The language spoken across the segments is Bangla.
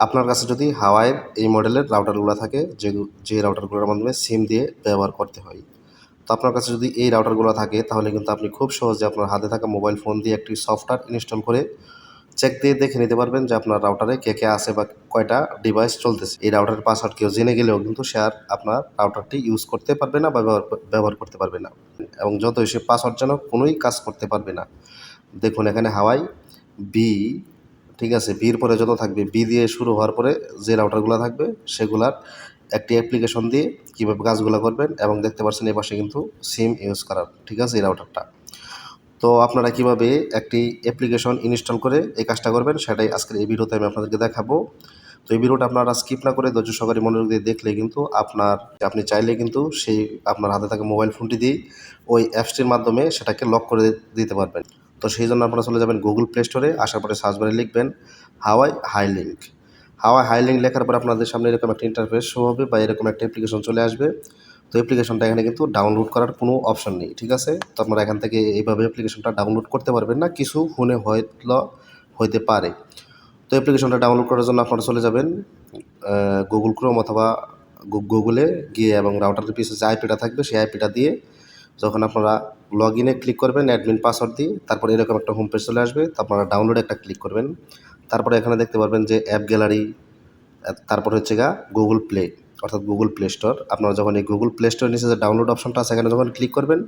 আপনার কাছে যদি হাওয়াইয়ের এই মডেলের রাউটারগুলো থাকে, যে যে রাউটারগুলোর মাধ্যমে সিম দিয়ে ব্যবহার করতে হয়। তো আপনার কাছে যদি এই রাউটারগুলো থাকে, তাহলে কিন্তু আপনি খুব সহজে আপনার হাতে থাকা মোবাইল ফোন দিয়ে একটি সফটওয়্যার ইনস্টল করে চেক দিয়ে দেখে নিতে পারবেন যে আপনার রাউটারে কে কে আছে বা কয়টা ডিভাইস চলতেছে। এই রাউটারের পাসওয়ার্ড কেউ জেনে গেলেও কিন্তু সে আর আপনার রাউটারটি ইউজ করতে পারবে না বা ব্যবহার করতে পারবে না। এবং যতই সে পাসওয়ার্ড যেন কোনোই কাজ করতে পারবে না। দেখুন এখানে হাওয়াই বি ঠিক আছে বির পরে যত থাকবে বি দিয়ে শুরু হওয়ার পরে যে রাউটারগুলো থাকবে, সেগুলার একটি অ্যাপ্লিকেশন দিয়ে কীভাবে কাজগুলো করবেন এবং দেখতে পাচ্ছেন এই পাশে কিন্তু সিম ইউজ করার, ঠিক আছে, এই রাউটারটা তো আপনারা কীভাবে একটি অ্যাপ্লিকেশন ইনস্টল করে এই কাজটা করবেন, সেটাই আজকের এই ভিডিওতে আমি আপনাদেরকে দেখাবো। তো এই ভিডিওটা আপনারা স্কিপ না করে ধৈর্য সহকারে মনোযোগ দিয়ে দেখলে কিন্তু আপনার, আপনি চাইলে কিন্তু সেই আপনার হাতে থাকা মোবাইল ফোনটি দিয়ে ওই অ্যাপসটির মাধ্যমে সেটাকে লক করে দিতে পারবেন। তো সেই জন্য আপনারা চলে যাবেন গুগল প্লে স্টোরে আসার পরে সার্চ বারে লিখবেন হাওয়াই হাই লিঙ্ক হাওয়াই হাই লিঙ্ক লেখার পর আপনাদের সামনে এরকম একটা ইন্টারফেস শো হবে বা এরকম একটা অ্যাপ্লিকেশন চলে আসবে। তো অ্যাপ্লিকেশনটা এখানে কিন্তু ডাউনলোড করার কোনো অপশন নেই, ঠিক আছে? তো আপনারা এখান থেকে এইভাবে অ্যাপ্লিকেশনটা ডাউনলোড করতে পারবেন না, কিছু ফোনে হয়তো হইতে পারে। তো অ্যাপ্লিকেশনটা ডাউনলোড করার জন্য আপনারা চলে যাবেন গুগল ক্রোম অথবা গুগলে গিয়ে এবং রাউটারের পিছনে যে আইপিটা থাকবে, সেই আইপিটা দিয়ে যখন আপনারা লগ ইনে ক্লিক করবেন অ্যাডমিন পাসওয়ার্ড দিয়ে, তারপরে এরকম একটা হোম পেজ চলে আসবে তো আপনারা ডাউনলোডে একটা ক্লিক করবেন, তারপরে এখানে দেখতে পারবেন যে অ্যাপ গ্যালারি তারপর হচ্ছে গা গুগল প্লে অর্থাৎ গুগল প্লে স্টোর আপনারা যখন এই গুগল প্লে স্টোরের নিচে যে ডাউনলোড অপশনটা আছে, এখানে যখন ক্লিক করবেন,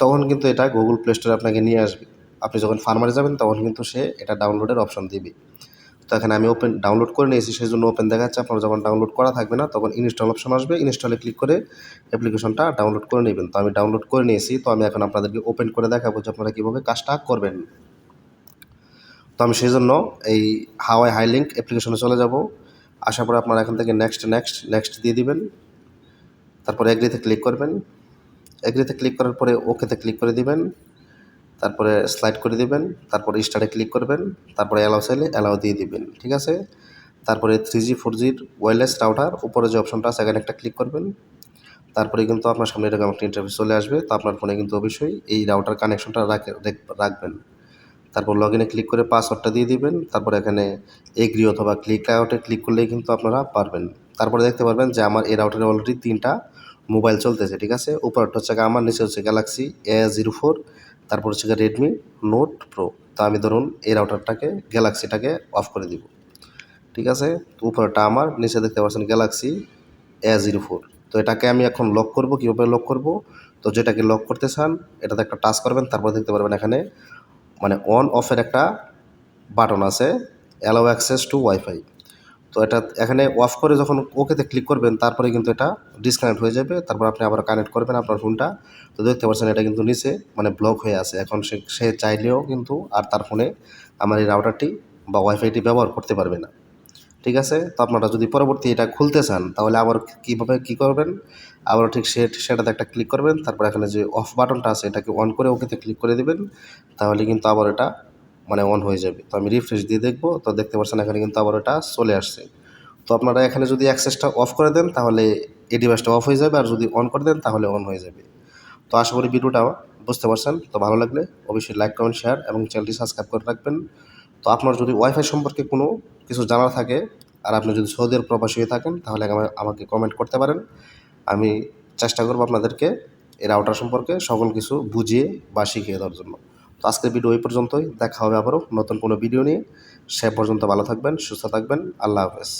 তখন কিন্তু এটা গুগল প্লে স্টোরে আপনাকে নিয়ে আসবে। আপনি যখন ফার্মারে যাবেন, তখন কিন্তু সে এটা ডাউনলোডের অপশন দিবে। তো এখানে আমি ওপেন ডাউনলোড করে নিয়েছি সেই জন্য ওপেন দেখাচ্ছে। আপনারা যখন ডাউনলোড করা থাকবে না, তখন ইনস্টল অপশন আসবে। ইনস্টলে ক্লিক করে অ্যাপ্লিকেশনটা ডাউনলোড করে নেবেন। তো আমি ডাউনলোড করে নিয়েছি। তো আমি এখন আপনাদেরকে ওপেন করে দেখাবো যে আপনারা কীভাবে কাজটা করবেন। তো আমি সেই জন্য এই হাওয়াই হাই লিঙ্ক অ্যাপ্লিকেশনে চলে যাব। আসার পরে আপনারা এখান থেকে নেক্সট নেক্সট নেক্সট দিয়ে দিবেন। তারপরে এগ্রিতে ক্লিক করবেন। এগ্রিতে ক্লিক করার পরে ওকেতে ক্লিক করে দিবেন। তারপরে স্লাইড করে দিবেন, তারপরে স্টারে ক্লিক করবেন, তারপরে অ্যালাউ চাইলে অ্যালাউ দিয়ে দিবেন, ঠিক আছে? তারপরে থ্রি জি ফোর জির ওয়্যারলেস রাউটার উপরে যে অপশনটা আছে, এখানে একটা ক্লিক করবেন। তারপরে কিন্তু আপনার সামনে এরকম একটা ইন্টারভিউ চলে আসবে, তো আপনার ফোনে কিন্তু অবশ্যই এই রাউটার কানেকশনটা রাখবেন। তারপর লগ ইনে ক্লিক করে পাসওয়ার্ডটা দিয়ে দিবেন, তারপর এখানে এগ্রি অথবা ক্লিক আউটে ক্লিক করলেই কিন্তু আপনারা পারবেন। তারপরে দেখতে পারবেন যে আমার এই রাউটারে অলরেডি তিনটা মোবাইল চলতেছে, ঠিক আছে? উপরটা হচ্ছে আমার নিচে হচ্ছে গ্যালাক্সি এ জিরো ফোর তারপর হচ্ছে রেডমি নোট প্রো তো আমি ধরুন এই রাউটারটাকে গ্যালাক্সিটাকে অফ করে দিব। ঠিক আছে? উপরেটা আমার, নিচে দেখতে পাচ্ছেন গ্যালাক্সি এ জিরো ফোর তো এটাকে আমি এখন লক করব, কীভাবে লক করব? তো যেটাকে লক করতে চান, এটাতে একটা টাচ করবেন, তারপর দেখতে পারবেন এখানে মানে অন অফের একটা বাটন আছে অ্যালাউ অ্যাক্সেস টু ওয়াইফাই তো এটা এখানে অফ করে যখন ওকেতে ক্লিক করবেন, তারপরে কিন্তু এটা ডিসকানেক্ট হয়ে যাবে। তারপর আপনি আবার কানেক্ট করবেন আপনার ফোনটা তো দেখতে পাচ্ছেন এটা কিন্তু নিচে মানে ব্লক হয়ে আছে। এখন সে সে চাইলেও কিন্তু আর তার ফোনে আমার এই রাউটারটি বা ওয়াইফাইটি ব্যবহার করতে পারবে না। ঠিক আছে? তো আপনারা যদি পরবর্তী এটা খুলতে চান, তাহলে আবার কীভাবে কী করবেন? আবার ঠিক সে, সেটাতে একটা ক্লিক করবেন। তারপর এখানে যে অফ বাটনটা আছে, এটাকে অন করে ওকেতে ক্লিক করে দেবেন। তাহলে কিন্তু আবার এটা মানে অন হয়ে যাবে। তো আমি রিফ্রেশ দিয়ে দেখব। তো দেখতে পাচ্ছেন এখানে কিন্তু আবার এটা চলে আসছে। তো আপনারা এখানে যদি অ্যাক্সেসটা অফ করে দেন, তাহলে এই ডিভাইসটা অফ হয়ে যাবে। আর যদি অন করে দেন, তাহলে অন হয়ে যাবে। তো আশা করি ভিডিওটা বুঝতে পারছেন। তো ভালো লাগলে অবশ্যই লাইক কমেন্ট শেয়ার এবং চ্যানেলটি সাবস্ক্রাইব করে রাখবেন। তো আপনার যদি ওয়াইফাই সম্পর্কে কোনো কিছু জানার থাকে আর আপনি যদি সৌদির প্রবাসী হয়ে থাকেন, তাহলে আমাকে কমেন্ট করতে পারেন। আমি চেষ্টা করব আপনাদেরকে এই রাউটার সম্পর্কে সকল কিছু বুঝিয়ে বা শিখিয়ে দেওয়ার জন্য। তো আজকের ভিডিও এই পর্যন্তই। দেখা হবে আবারও নতুন কোনো ভিডিও নিয়ে। সে পর্যন্ত ভালো থাকবেন, সুস্থ থাকবেন। আল্লাহ হাফেজ।